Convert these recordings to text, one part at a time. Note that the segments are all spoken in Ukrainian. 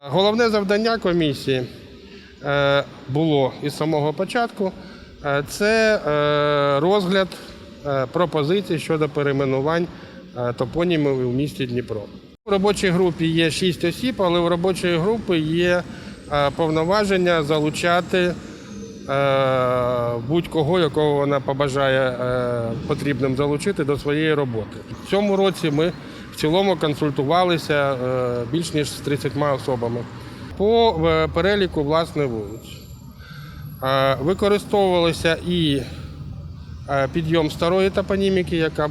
Головне завдання комісії е, було із самого початку е, це е, розгляд пропозицій щодо перейменувань топонімів у місті Дніпро. У робочій групі є 6 осіб, але у робочої групи є повноваження залучати будь-кого, якого вона побажає потрібним залучити до своєї роботи. В цьому році ми цілому консультувалися е, більш ніж з 30 особами по е, переліку власне вулиць. Е, Використовувалися і підйом старої топоніміки, яка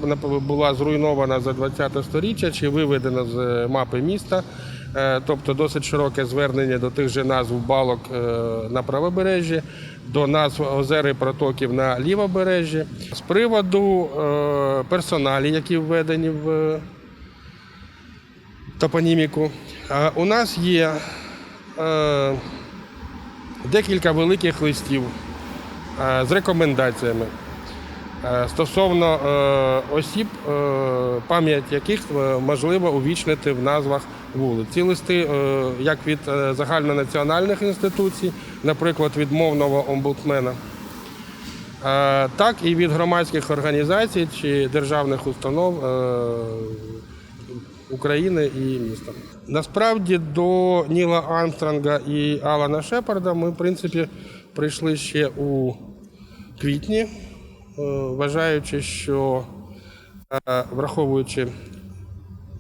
була зруйнована за 20 сторіччя чи виведена з мапи міста, тобто досить широке звернення до тих же назв балок на правобережжі, до назв озер і протоків на лівобережжі. З приводу персоналі, які введені в топоніміку, у нас є е, декілька великих листів е, з рекомендаціями е, стосовно осіб, е, пам'ять яких можливо увічнити в назвах вулиць. Ці листи як від загальнонаціональних інституцій, наприклад, від мовного омбудсмена, так і від громадських організацій чи державних установ України і міста. Насправді до Ніла Армстронга і Алана Шепарда ми, в принципі, прийшли ще у квітні, е, вважаючи, що е, враховуючи,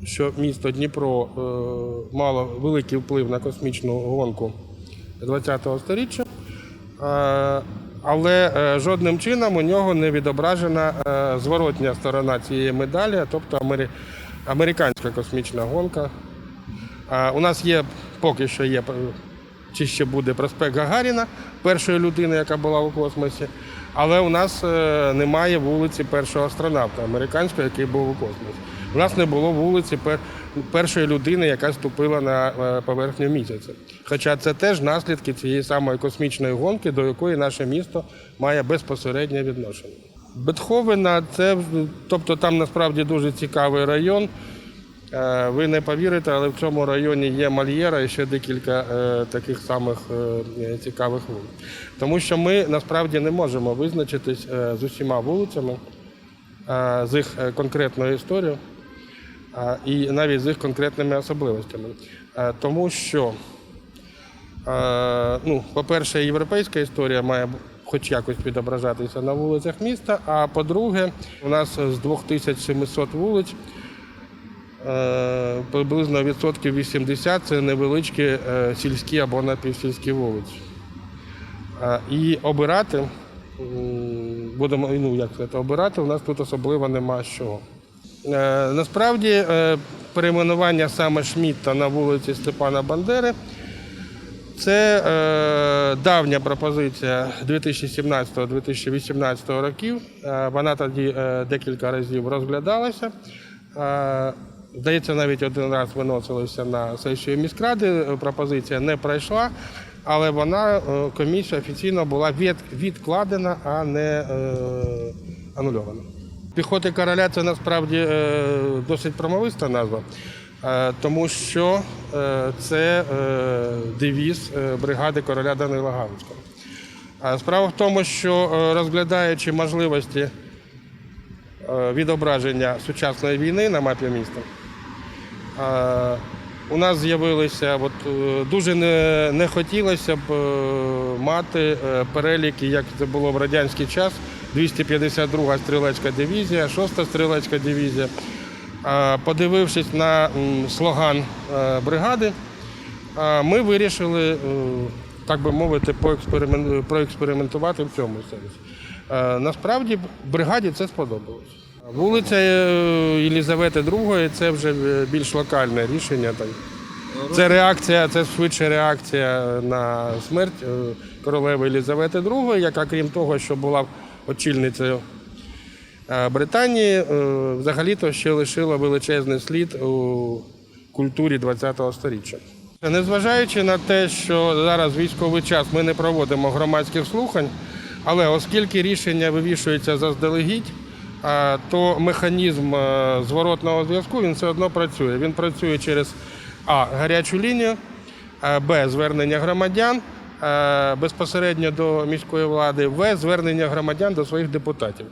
що місто Дніпро е, мало великий вплив на космічну гонку ХХ століття, але жодним чином у нього не відображена зворотня сторона цієї медалі, тобто американська космічна гонка. Е, У нас є поки що є, чи ще буде проспект Гагаріна, першої людини, яка була у космосі. Але у нас е, немає вулиці першого астронавта американського, який був у космосі. У нас не було вулиці пер- першої людини, яка ступила на е, поверхню місяця. Хоча це теж наслідки цієї самої космічної гонки, до якої наше місто має безпосереднє відношення. Бетховена це тобто там насправді дуже цікавий район. Е, Ви не повірите, але в цьому районі є Мальєра і ще декілька е, таких самих е, цікавих вулиць. Тому що ми насправді не можемо визначитись з усіма вулицями, з їх конкретною історією і навіть з їх конкретними особливостями. Тому що, ну, по-перше, європейська історія має хоч якось відображатися на вулицях міста. А по-друге, у нас з 2700 вулиць Е, приблизно відсотків 80 це невеличкі е, сільські або напівсільські вулиці. Е, І обирати, будемо ну, як сказати, обирати, у нас тут особливо нема. Е, Насправді перейменування саме Шмітта на вулиці Степана Бандери це давня пропозиція 2017-2018 років. Е, вона тоді е, декілька разів розглядалася. Е, здається, навіть один раз виносилася на сесію міськради. Пропозиція не пройшла, але вона комісія офіційно була відкладена, а не анульована. Піхоти короля це насправді досить промовиста назва, тому що е, це е, девіз е, бригади короля Данила Галицького. Справа в тому, що е, розглядаючи можливості е, відображення сучасної війни на мапі міста, е, у нас з'явилися, от, е, дуже не, не хотілося б е, мати е, переліки, як це було в радянський час, 252 стрілецька дивізія, 6 стрілецька дивізія. Подивившись на слоган е, бригади, ми вирішили, е, так би мовити, проекспериментувати в цьому сенсі. Е, Насправді бригаді це сподобалось. Вулиця Єлізавети II це вже більш локальне рішення. Це реакція, це швидше реакція на смерть королеви Єлізавети II, яка, крім того, що була очільницею а Британії е, взагалі-то ще лишила величезний слід у культурі ХХ століття. Незважаючи на те, що зараз військовий час ми не проводимо громадських слухань, але оскільки рішення вивішується заздалегідь, то механізм е, зворотного зв'язку він все одно працює. Він працює через А. Гарячу лінію, Б. Звернення громадян. Е, безпосередньо до міської влади в звернення громадян до своїх депутатів.